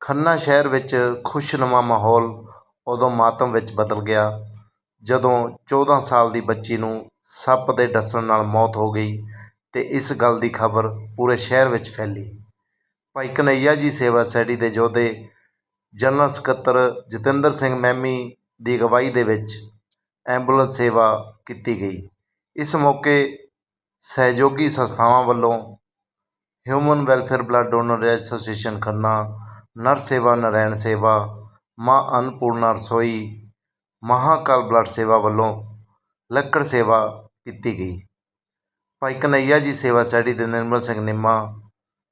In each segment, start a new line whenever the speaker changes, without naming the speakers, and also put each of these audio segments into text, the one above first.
ਖੰਨਾ ਸ਼ਹਿਰ ਵਿੱਚ ਖੁਸ਼ਨੁਮਾ ਮਾਹੌਲ ਉਦੋਂ ਮਾਤਮ ਵਿੱਚ ਬਦਲ ਗਿਆ। ਜਦੋਂ 14 ਸਾਲ ਦੀ ਬੱਚੀ ਨੂੰ ਸੱਪ ਦੇ ਡਸਣ ਨਾਲ ਮੌਤ ਹੋ ਗਈ ਅਤੇ ਇਸ ਗੱਲ ਦੀ ਖਬਰ ਪੂਰੇ ਸ਼ਹਿਰ ਵਿੱਚ ਫੈਲੀ। ਭਾਈ ਕਨ੍ਹਈਆ ਜੀ ਸੇਵਾ ਸੈਡੀ ਦੇ ਯੋਧੇ, ਜਨਰਲ ਸਕੱਤਰ ਜਤਿੰਦਰ ਸਿੰਘ ਮਹਿਮੀ ਦੀ ਅਗਵਾਈ ਦੇ ਵਿੱਚ ਐਂਬੂਲੈਂਸ ਸੇਵਾ ਕੀਤੀ ਗਈ। ਇਸ ਮੌਕੇ ਸਹਿਯੋਗੀ ਸੰਸਥਾਵਾਂ ਵੱਲੋਂ human welfare blood donor association Khanna ਨਰ ਸੇਵਾ, ਨਰੈਣ ਸੇਵਾ, ਮਾਂ ਅੰਨਪੂਰਨਾ ਰਸੋਈ, ਮਹਾਕਾਲ ਬਲੱਡ ਸੇਵਾ ਵੱਲੋਂ ਲੱਕੜ ਸੇਵਾ ਕੀਤੀ ਗਈ। ਭਾਈ ਕਨਈਆ ਜੀ ਸੇਵਾ ਸੋਸਾਇਟੀ ਦੇ ਨਿਰਮਲ ਸਿੰਘ ਨਿੰਮਾ,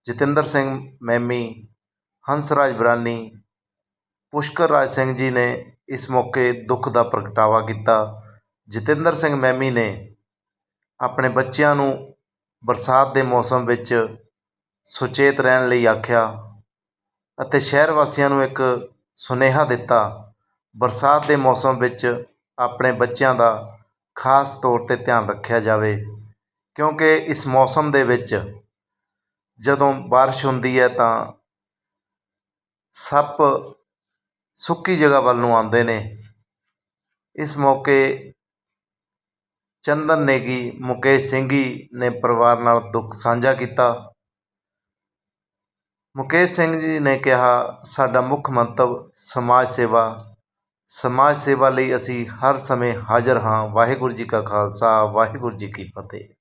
ਜਤਿੰਦਰ ਸਿੰਘ ਮੈਮੀ, ਹੰਸਰਾਜ ਬਰਾਨੀ, ਪੁਸ਼ਕਰ ਰਾਜ ਸਿੰਘ ਜੀ ਨੇ ਇਸ ਮੌਕੇ ਦੁੱਖ ਦਾ ਪ੍ਰਗਟਾਵਾ ਕੀਤਾ। ਜਤਿੰਦਰ ਸਿੰਘ ਮੈਮੀ ਨੇ ਆਪਣੇ ਬੱਚਿਆਂ ਨੂੰ ਬਰਸਾਤ ਦੇ ਮੌਸਮ ਵਿੱਚ ਸੁਚੇਤ ਰਹਿਣ ਲਈ ਆਖਿਆ ਅਤੇ ਸ਼ਹਿਰ ਵਾਸੀਆਂ ਨੂੰ ਇੱਕ ਸੁਨੇਹਾ ਦਿੱਤਾ, ਬਰਸਾਤ ਦੇ ਮੌਸਮ ਵਿੱਚ ਆਪਣੇ ਬੱਚਿਆਂ ਦਾ ਖਾਸ ਤੌਰ 'ਤੇ ਧਿਆਨ ਰੱਖਿਆ ਜਾਵੇ, ਕਿਉਂਕਿ ਇਸ ਮੌਸਮ ਦੇ ਵਿੱਚ ਜਦੋਂ ਬਾਰਿਸ਼ ਹੁੰਦੀ ਹੈ ਤਾਂ ਸੱਪ ਸੁੱਕੀ ਜਗ੍ਹਾ ਵੱਲ ਨੂੰ ਆਉਂਦੇ ਨੇ। ਇਸ ਮੌਕੇ ਚੰਦਨ ਨੇਗੀ, ਮੁਕੇਸ਼ ਸਿੰਘੀ ਨੇ ਪਰਿਵਾਰ ਨਾਲ ਦੁੱਖ ਸਾਂਝਾ ਕੀਤਾ। ਮੁਕੇਸ਼ ਸਿੰਘ ਜੀ ਨੇ ਕਿਹਾ, ਸਾਡਾ ਮੁੱਖ ਮੰਤਵ ਸਮਾਜ ਸੇਵਾ। ਸਮਾਜ ਸੇਵਾ ਲਈ ਅਸੀਂ ਹਰ ਸਮੇਂ ਹਾਜ਼ਰ ਹਾਂ। ਵਾਹਿਗੁਰੂ ਜੀ ਕਾ ਖਾਲਸਾ, ਵਾਹਿਗੁਰੂ ਜੀ ਕੀ ਫਤਿਹ।